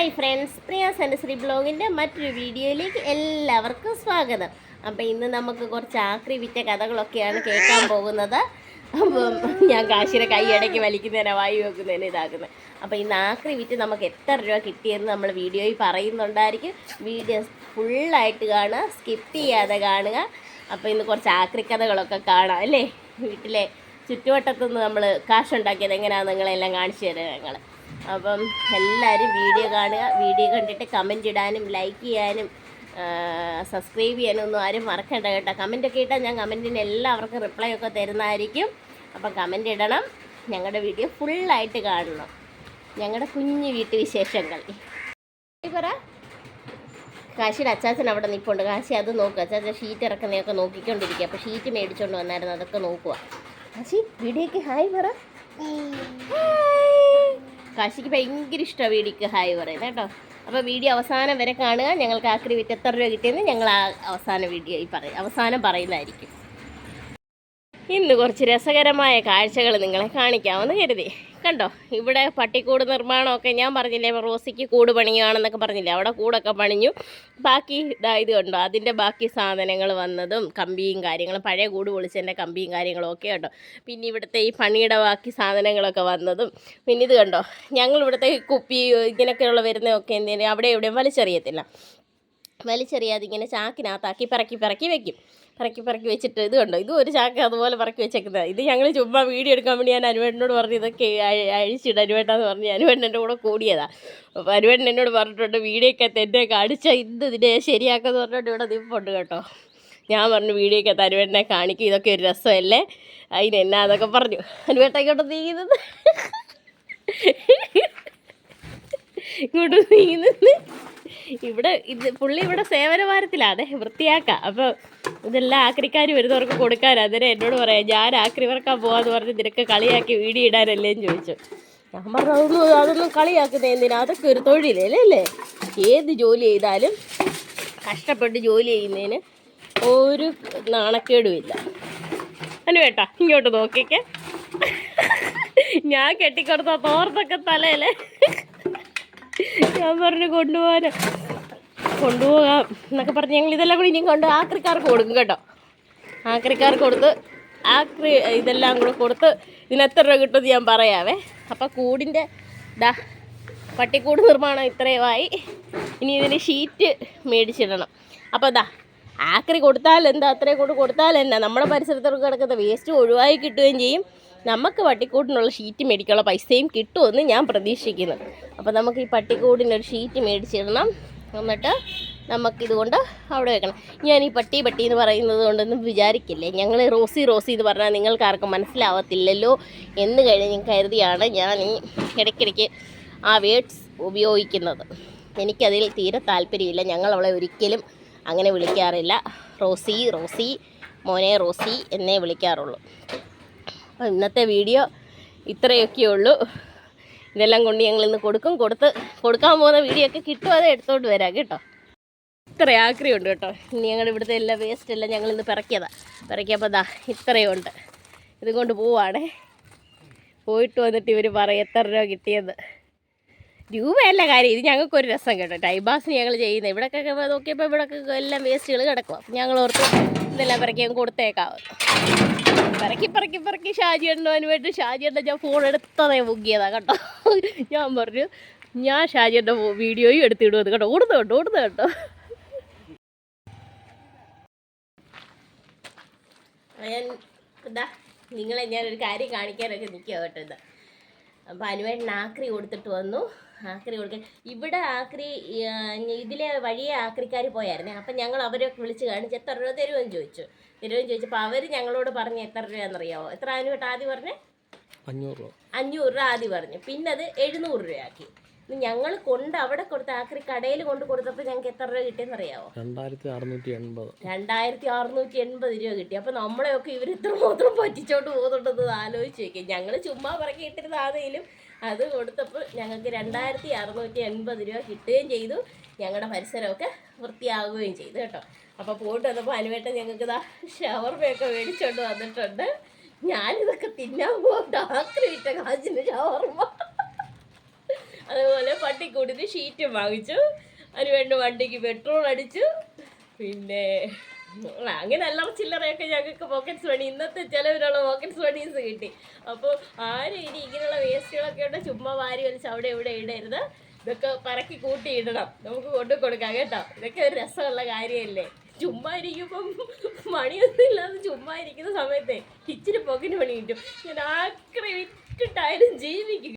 Hi friends പ്രിയ sensory ബ്ലോഗിന്റെ മറ്റൊരു വീഡിയോയിലേക്ക് എല്ലാവർക്കും സ്വാഗതം. അപ്പം ഇന്ന് നമുക്ക് കുറച്ച് ആക്രി വിറ്റ കഥകളൊക്കെയാണ് കേൾക്കാൻ പോകുന്നത്. അപ്പം ഞാൻ കാശിനെ കൈയടക്കി വലിക്കുന്നതിനെ വായി വെക്കുന്നതിന് ഇതാക്കുന്നത് അപ്പം ഇന്ന് ആക്രി വിറ്റ് നമുക്ക് എത്ര രൂപ കിട്ടിയെന്ന് നമ്മൾ വീഡിയോയിൽ പറയുന്നുണ്ടായിരിക്കും. വീഡിയോ ഫുള്ളായിട്ട് കാണുക സ്കിപ്പ് ചെയ്യാതെ കാണുക. അപ്പോൾ ഇന്ന് കുറച്ച് ആക്രി കഥകളൊക്കെ കാണാം അല്ലേ? വീട്ടിലെ ചുറ്റുവട്ടത്തുനിന്ന് നമ്മൾ കാശുണ്ടാക്കിയത് എങ്ങനെയാണെന്ന് നിങ്ങളെല്ലാം കാണിച്ചു തരാം ഞങ്ങൾ അപ്പം എല്ലാവരും വീഡിയോ കാണുക. വീഡിയോ കണ്ടിട്ട് കമന്റ് ഇടാനും ലൈക്ക് ചെയ്യാനും സബ്സ്ക്രൈബ് ചെയ്യാനും ഒന്നും ആരും മറക്കണ്ട കേട്ടോ. കമന്റൊക്കെ ഇട്ടാൽ ഞാൻ കമന്റിന് എല്ലാവർക്കും റിപ്ലൈ ഒക്കെ തരുന്നതായിരിക്കും. അപ്പം കമന്റ് ഇടണം. ഞങ്ങളുടെ വീഡിയോ ഫുള്ളായിട്ട് കാണണം. ഞങ്ങളുടെ കുഞ്ഞു വീട്ടുവിശേഷങ്ങൾ വിശേഷങ്ങൾ. പറ. കാശിയുടെ അച്ചാച്ചൻ അവിടെ നിൽപ്പുണ്ട് കാശി അത് നോക്കുക അച്ചാച്ചൻ ഷീറ്റ് ഇറക്കുന്നതൊക്കെ നോക്കിക്കൊണ്ടിരിക്കുക. അപ്പോൾ ഷീറ്റ് മേടിച്ചുകൊണ്ട് വന്നായിരുന്നു. അതൊക്കെ നോക്കുക കാശി വീഡിയോക്ക് ഹായ് പറ. ഹായ്. കാശിക്ക് ഭയങ്കര ഇഷ്ടമാണ് വീഡിയോക്ക് ഹായ് പറയുന്നത് കേട്ടോ. അപ്പോൾ വീഡിയോ അവസാനം വരെ കാണുക. ഞങ്ങൾക്ക് ആക്രി വിറ്റ് എത്ര രൂപ കിട്ടിയെന്ന് ഞങ്ങൾ ആ അവസാന വീഡിയോയിൽ പറയും അവസാനം പറയുന്നതായിരിക്കും. ഇന്ന് കുറച്ച് രസകരമായ കാഴ്ചകൾ നിങ്ങളെ കാണിക്കാമെന്ന് കരുതി. കണ്ടോ? ഇവിടെ പട്ടിക്കൂട് നിർമ്മാണമൊക്കെ ഞാൻ പറഞ്ഞില്ലേ റോസിക്ക് കൂട് പണിയുകയാണെന്നൊക്കെ പറഞ്ഞില്ലേ അവിടെ കൂടൊക്കെ പണിഞ്ഞു. ബാക്കി ഇതായത് കണ്ടോ? അതിന്റെ ബാക്കി സാധനങ്ങൾ വന്നതും കമ്പിയും കാര്യങ്ങളും പഴയ കൂട് പൊളിച്ചതിന്റെ കമ്പിയും കാര്യങ്ങളും ഒക്കെ ഉണ്ടോ പിന്നെ ഇവിടുത്തെ ഈ പണിയുടെ ബാക്കി സാധനങ്ങളൊക്കെ വന്നതും പിന്നെ ഇത് കണ്ടോ? ഞങ്ങൾ ഇവിടുത്തെ കുപ്പി ഇങ്ങനെയൊക്കെയുള്ള വരുന്നതൊക്കെ എന്തെങ്കിലും അവിടെ എവിടെയും വലിച്ചെറിയത്തില്ല. വലിച്ചെറിയാതെ ഇങ്ങനെ ചാക്കിനകത്താക്കി പിറക്കി പിറക്കി വെക്കും. പിറക്കി പറക്കി വെച്ചിട്ട് ഇത് കണ്ടോ? ഇത് ഒരു ചാക്ക അതുപോലെ പറക്കി വെച്ചേക്കുന്നത്. ഇത് ഞങ്ങൾ ചുമ്മാ വീഡിയോ എടുക്കാൻ വേണ്ടി ഞാൻ അനുവേട്ടനോട് പറഞ്ഞു ഇതൊക്കെ അഴി- അഴിച്ചിട്ട് അനുവേട്ടാന്ന് പറഞ്ഞു അനുവേട്ടൻ എന്റെ കൂടെ കൂടിയതാണ് അപ്പോൾ അനുവേട്ടൻ എന്നോട് പറഞ്ഞിട്ടുണ്ട് വീഡിയോ ഒക്കെ തന്നെ കാണിച്ച ഇന്ന് ഇതിനെ ശരിയാക്കാന്ന് പറഞ്ഞിട്ട് ഇവിടെ നിൽപ്പുണ്ട് കേട്ടോ. ഞാൻ പറഞ്ഞു വീഡിയോ ഒക്കെ അനുവേട്ടനെ കാണിക്കും ഇതൊക്കെ ഒരു രസമല്ലേ? അതിന് എന്നാ അതൊക്കെ പറഞ്ഞു. അനുവേട്ടൻ നീങ്ങുന്നത്. ഇങ്ങോട്ട് നീങ്ങുന്നത്. ഇവിടെ ഇത് പുള്ളി ഇവിടെ സേവനവാരത്തിലാണ് അതെ വൃത്തിയാക്കാം. അപ്പോൾ ഇതെല്ലാം ആക്രിക്കാർ വരുന്നവർക്ക് കൊടുക്കാൻ അതിനെ എന്നോട് പറയാം ഞാൻ ആക്രി വർക്കാൻ പോകാന്ന് പറഞ്ഞ് നിനക്ക് കളിയാക്കി വീടി ഇടാനല്ലേ? എന്ന് ചോദിച്ചു. ഞാൻ പറഞ്ഞു അതൊന്നും അതൊന്നും കളിയാക്കുന്ന എന്തിനാ? അതൊക്കെ ഒരു തൊഴിലല്ലേ അല്ലേ? ഏത് ജോലി ചെയ്താലും കഷ്ടപ്പെട്ട് ജോലി ചെയ്യുന്നതിന് ഒരു നാണക്കേടുമില്ല അനുവേട്ടാ ഇങ്ങോട്ട് നോക്കിക്കേ. ഞാൻ കെട്ടിക്കൊടുത്ത തോർത്തൊക്കെ തലയിലെ ഞാൻ പറഞ്ഞു കൊണ്ടുപോകാൻ കൊണ്ടുപോകാം എന്നൊക്കെ പറഞ്ഞ് ഞങ്ങൾ ഇതെല്ലാം കൂടി ഇനിയും കൊണ്ട് ആക്രിക്കാർക്ക് കൊടുക്കും കേട്ടോ. ആക്രിക്കാർക്ക് കൊടുത്ത് ആക്രി ഇതെല്ലാം കൂടെ കൊടുത്ത് ഇതിന് എത്ര രൂപ കിട്ടുമെന്ന് ഞാൻ പറയാവേ. അപ്പം കൂടിന്റെ ദാ പട്ടിക്കൂട് നിർമ്മാണം ഇത്രയുമായി. ഇനി ഇതിന് ഷീറ്റ് മേടിച്ചിടണം. അപ്പോൾ ദാ ആക്രി കൊടുത്താൽ എന്താ അത്രയും കൂടെ കൊടുത്താൽ എന്നാ? നമ്മുടെ പരിസരത്തൊക്കെ കിടക്കുന്ന വേസ്റ്റ് ഒഴിവായി കിട്ടുകയും ചെയ്യും. നമുക്ക് പട്ടിക്കൂടിനുള്ള ഷീറ്റ് മേടിക്കാനുള്ള പൈസയും കിട്ടുമെന്ന് ഞാൻ പ്രതീക്ഷിക്കുന്നു. അപ്പോൾ നമുക്ക് ഈ പട്ടിക്കൂടിനൊരു ഷീറ്റ് മേടിച്ചിടണം. എന്നിട്ട് നമുക്കിതുകൊണ്ട് അവിടെ വെക്കണം. ഞാൻ ഈ പട്ടി പട്ടി എന്ന് പറയുന്നത് കൊണ്ടൊന്നും വിചാരിക്കില്ലേ? ഞങ്ങൾ റോസി റോസി എന്ന് പറഞ്ഞാൽ നിങ്ങൾക്ക് ആർക്കും മനസ്സിലാവത്തില്ലല്ലോ എന്ന് കഴിഞ്ഞ് കരുതിയാണ് ഞാൻ ഈ ഇടയ്ക്കിടയ്ക്ക് ആ വേർഡ്സ് ഉപയോഗിക്കുന്നത്. എനിക്കതിൽ തീരെ താല്പര്യമില്ല. ഞങ്ങൾ അവളെ ഒരിക്കലും അങ്ങനെ വിളിക്കാറില്ല. റോസി റോസി മോനെ റോസി എന്നേ വിളിക്കാറുള്ളൂ. അപ്പോൾ ഇന്നത്തെ വീഡിയോ ഇത്രയൊക്കെ ഉള്ളൂ. ഇതെല്ലാം കൊണ്ട് ഞങ്ങൾ ഇന്ന് കൊടുക്കും. കൊടുത്ത് കൊടുക്കാൻ പോകുന്ന വീഡിയോ ഒക്കെ കിട്ടും. അത് എടുത്തോണ്ട് വരാം കേട്ടോ. ഇത്ര ആക്രിയുണ്ട് കേട്ടോ. ഇനി ഞങ്ങളുടെ ഇവിടുത്തെ എല്ലാ വേസ്റ്റ് എല്ലാം ഞങ്ങൾ ഇന്ന് പിറക്കിയതാണ് പിറക്കിയപ്പോൾ ദാ ഇത്രയുണ്ട് ഇതും കൊണ്ട് പോവാണേ. പോയിട്ട് വന്നിട്ട് ഇവർ പറയും എത്ര രൂപ കിട്ടിയെന്ന്. രൂപയല്ല കാര്യം. ഇത് ഞങ്ങൾക്കൊരു രസം കേട്ടോ. ടൈം പാസിന് ഞങ്ങൾ ചെയ്യുന്നത്. ഇവിടെയൊക്കെ നോക്കിയപ്പോൾ ഇവിടെയൊക്കെ എല്ലാം വേസ്റ്റുകൾ കിടക്കും. അപ്പം ഞങ്ങൾ ഓർത്ത് ഇതെല്ലാം പിറക്കി കൊടുത്തേക്കാവും പിറക്കി പറക്കി പറക്കി ഷാജി വേണ്ടി ഷാജി ഉണ്ടോ ഞാൻ ഫോൺ എടുത്തതേ മുങ്ങിയതാ കേട്ടോ. ഞാൻ പറഞ്ഞു ഞാൻ ഷാജി എണ്ണ വീഡിയോയും എടുത്തിടുവത് കേട്ടോ. ഓടുന്നു കേട്ടോ ഓടുന്നു കേട്ടോ ഞാൻ എന്താ നിങ്ങളെ ഞാനൊരു കാര്യം കാണിക്കാനൊക്കെ നിൽക്കുക കേട്ടോ എന്താ അപ്പോൾ അനുവേട്ടൻ ആക്രി കൊടുത്തിട്ട് വന്നു. ആക്രി കൊടുക്കാൻ. ഇവിടെ ആക്രി ഇതിലെ വഴിയെ ആക്രിക്കാർ പോയായിരുന്നേ. അപ്പം ഞങ്ങൾ അവരൊക്കെ വിളിച്ച് കാണിച്ച് എത്ര രൂപ തരുമെന്ന് ചോദിച്ചു. തരുമെന്ന് ചോദിച്ചപ്പോൾ അവർ ഞങ്ങളോട് പറഞ്ഞ് എത്ര രൂപയാണെന്നറിയാവോ എത്ര അനുവേട്ട ആദ്യം പറഞ്ഞേ? അഞ്ഞൂറ് രൂപ. അഞ്ഞൂറ് രൂപ ആദ്യം പറഞ്ഞു. പിന്നെ അത് എഴുന്നൂറ് രൂപയാക്കി. ഞങ്ങൾ കൊണ്ട് അവിടെ കൊടുത്ത ആക്രി കടയിൽ കൊണ്ട് കൊടുത്തപ്പോൾ ഞങ്ങൾക്ക് എത്ര രൂപ കിട്ടിയെന്ന് അറിയാവോ രണ്ടായിരത്തി അറുന്നൂറ്റി എൺപത് രണ്ടായിരത്തി അറുന്നൂറ്റി എൺപത് രൂപ കിട്ടി. അപ്പോൾ നമ്മളെയൊക്കെ ഇവർ ഇത്ര മാത്രം പറ്റിച്ചോണ്ട് പോകുന്നുണ്ടെന്ന് ആലോചിച്ച് നോക്കി ഞങ്ങൾ ചുമ്മാ പറക്കി ഇട്ടിരുന്നാണെങ്കിലും അത് കൊടുത്തപ്പോൾ ഞങ്ങൾക്ക് രണ്ടായിരത്തി അറുന്നൂറ്റി എൺപത് രൂപ കിട്ടുകയും ചെയ്തു. ഞങ്ങളുടെ പരിസരമൊക്കെ വൃത്തിയാകുകയും ചെയ്തു കേട്ടോ. അപ്പോൾ പോയിട്ട് വന്നപ്പോൾ അനുവേട്ടൻ ഞങ്ങൾക്ക് ഇതാ ഷവർമയൊക്കെ മേടിച്ചുകൊണ്ട് വന്നിട്ടുണ്ട്. ഞാനിതൊക്കെ തിന്നാൻ പോകും ആക്രി വിറ്റ കാശിന് ഷവർമ. അതുപോലെ കൂടി ഷീറ്റും വാങ്ങിച്ചു. അതിന് വേണ്ടി വണ്ടിക്ക് പെട്രോൾ അടിച്ചു. പിന്നെ അങ്ങനെ അല്ലറ ചില്ലറയൊക്കെ ഞങ്ങൾക്ക് പോക്കറ്റ്സ് മണി ഇന്നത്തെ ചിലവിനുള്ള പോക്കറ്റ്സ് മണീസ് കിട്ടി. അപ്പോൾ ആരും ഇനി ഇങ്ങനെയുള്ള വേസ്റ്റുകളൊക്കെ ഉണ്ട്. ചുമ്മാ വാരി വലിച്ച് അവിടെ ഇവിടെ ഇടരുത്. ഇതൊക്കെ പറക്കി കൂട്ടി ഇടണം. നമുക്ക് കൊണ്ടു കൊടുക്കാം കേട്ടോ. ഇതൊക്കെ ഒരു രസമുള്ള കാര്യമല്ലേ? ചുമ്മാ ഇരിക്കുമ്പം മണിയൊന്നും ഇല്ലാതെ ചുമ്മാ ഇരിക്കുന്ന സമയത്തെ ഇച്ചിരി പോക്കറ്റ് പണി കിട്ടും. ഞാൻ ആക്രി വിറ്റിട്ടായാലും ജീവിക്കും.